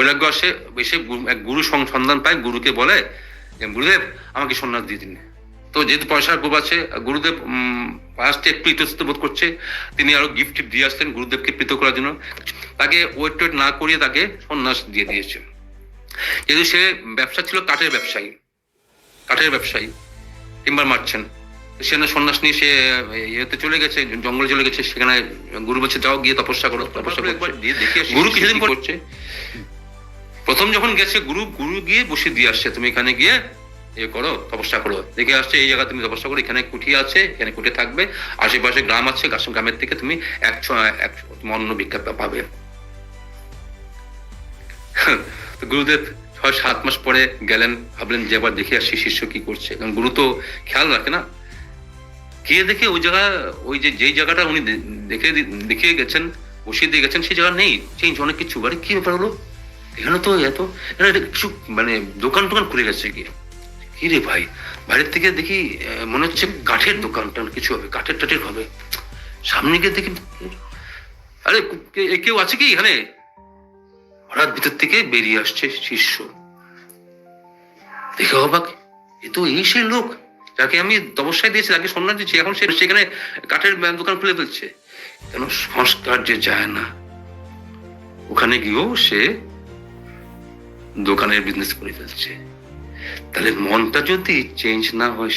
বৈরাগ্য আসে এসে এক গুরু সন্ধান পায় গুরুকে বলে গুরুদেব আমাকে সন্ন্যাস দিয়ে দিন। তো যেহেতু পয়সার গোপ আছে গুরুদেব ফার্স্টে একটু ইতস্তত বোধ করছে। তিনি আরও গিফট টিফট দিয়ে আসতেন গুরুদেবকে প্রীত করার জন্য। তাকে ওয়েট টোয়েট না করিয়ে তাকে সন্ন্যাস দিয়ে দিয়েছে। যেহেতু সে ব্যবসা ছিল কাঠের ব্যবসায়ী কাঠের ব্যবসায়ী টিম্বার মারছেন। সেখানে সন্ন্যাস নিয়ে সে ইয়েতে চলে গেছে জঙ্গলে চলে গেছে সেখানে গুরু বলছে যাও গিয়ে তপস্যা করো তপস্যা করো। একবার দিয়ে দেখে গুরু কিছুদিন করছে। প্রথম যখন গেছে, গুরু গুরু গিয়ে বসে দিয়ে আসছে, তুমি এখানে গিয়ে এ করো, তপস্যা করো। দেখে আসছে, এই জায়গা তুমি তপস্যা করো, এখানে কুঠি আছে, এখানে কুঠে থাকবে, আশেপাশে গ্রাম আছে গ্রামের থেকে তুমি একশো তোমার অন্ন ভিক্ষা পাবে। গুরুদেব ছয়, সাত মাস পরে গেলেন, ভাবলেন যে এবার দেখে আসি শিষ্য কি করছে। কারণ গুরু তো খেয়াল রাখে না। গিয়ে দেখে ওই জায়গা, ওই যে, যেই জায়গাটা উনি দেখে দেখিয়ে গেছেন, বসিয়ে দিয়ে গেছেন, সেই জায়গা নেই চেঞ্জ অনেক কিছু। আরে কি ব্যাপার হলো? এখানে তো এত, এখানে কিছু মানে দোকান টোকান খুলে গেছে কি? কি রে ভাই? বাইরের থেকে দেখি মনে হচ্ছে কাঠের দোকান টোকান কিছু হবে, কাঠের টাঠের হবে। সামনে গিয়ে দেখি, আরে কেউ আছে কি এখানে? হঠাৎ ভিতর থেকে বেরিয়ে আসছে শিষ্য। দেখে অবাক, এ তো এই সেই লোক, যাকে আমি তপস্যায় দিয়েছি, তাকে সন্ন্যাস দিচ্ছি, এখন সে সেখানে কাঠের দোকান খুলে ফেলছে। কেন সংস্কার যে যায় না? ওখানে গিয়েও সে দোকানের বিজনেস করে ফেলছে। তাহলে মনটা যদি চেঞ্জ না হয়